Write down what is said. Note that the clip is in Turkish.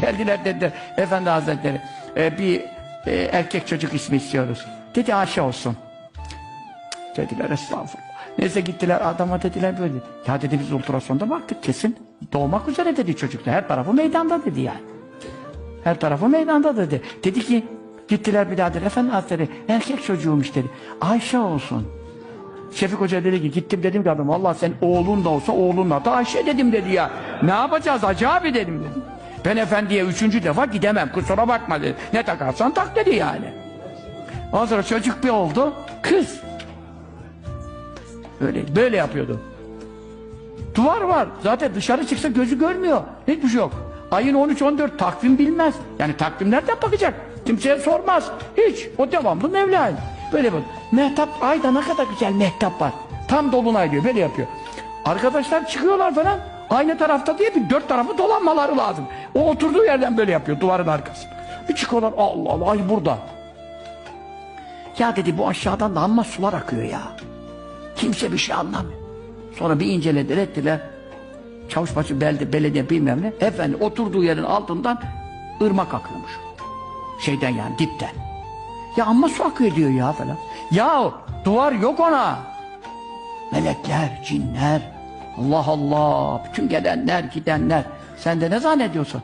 Geldiler dediler Efendi Hazretleri e, bir e, erkek çocuk ismi istiyoruz. Dedi Ayşe olsun. Dediler estağfurullah. Neyse gittiler adama dediler böyle. Ya dedi biz ultrasonda baktık kesin doğmak üzere dedi çocukta. Her tarafı meydanda dedi yani. Her tarafı meydanda dedi. Dedi ki gittiler bir daha dedi. Efendi Hazretleri erkek çocuğumuş dedi. Ayşe olsun. Şefik Hoca dedi ki gittim dedim ki adam Allah sen oğlun da olsa oğlunla da Ayşe dedim dedi ya. Ne yapacağız Hacı abi dedim dedi. Ben efendiye üçüncü defa gidemem kusura bakma dedi. Ne takarsan tak dedi yani. Ondan sonra çocuk bir oldu kız. Öyle böyle yapıyordu. Duvar var. Zaten dışarı çıksa gözü görmüyor. Hiçbir şey yok. Ayın 13-14 takvim bilmez. Yani takvim nereden bakacak? Kimseye sormaz. Hiç. O devamlı Mevla'yı. Böyle bak. Mehtap ayda ne kadar güzel mehtap var. Tam dolunay diyor. Böyle yapıyor. Arkadaşlar çıkıyorlar falan. Aynı tarafta diye bir dört tarafı dolanmaları lazım. O oturduğu yerden böyle yapıyor duvarın arkası. Bir çıkıyorlar Allah Allah ay burada. Ya dedi bu aşağıdan da amma sular akıyor ya. Kimse bir şey anlamıyor. Sonra bir incelediler ettiler. Çavuşbaşı belde, belediye bilmem ne. Efendim oturduğu yerin altından ırmak akıyormuş. Şeyden yani dipten. Ya amma su akıyor diyor ya falan. Ya duvar yok ona. Melekler, cinler, Allah Allah, bütün gelenler, gidenler. Sen de ne zannediyorsun?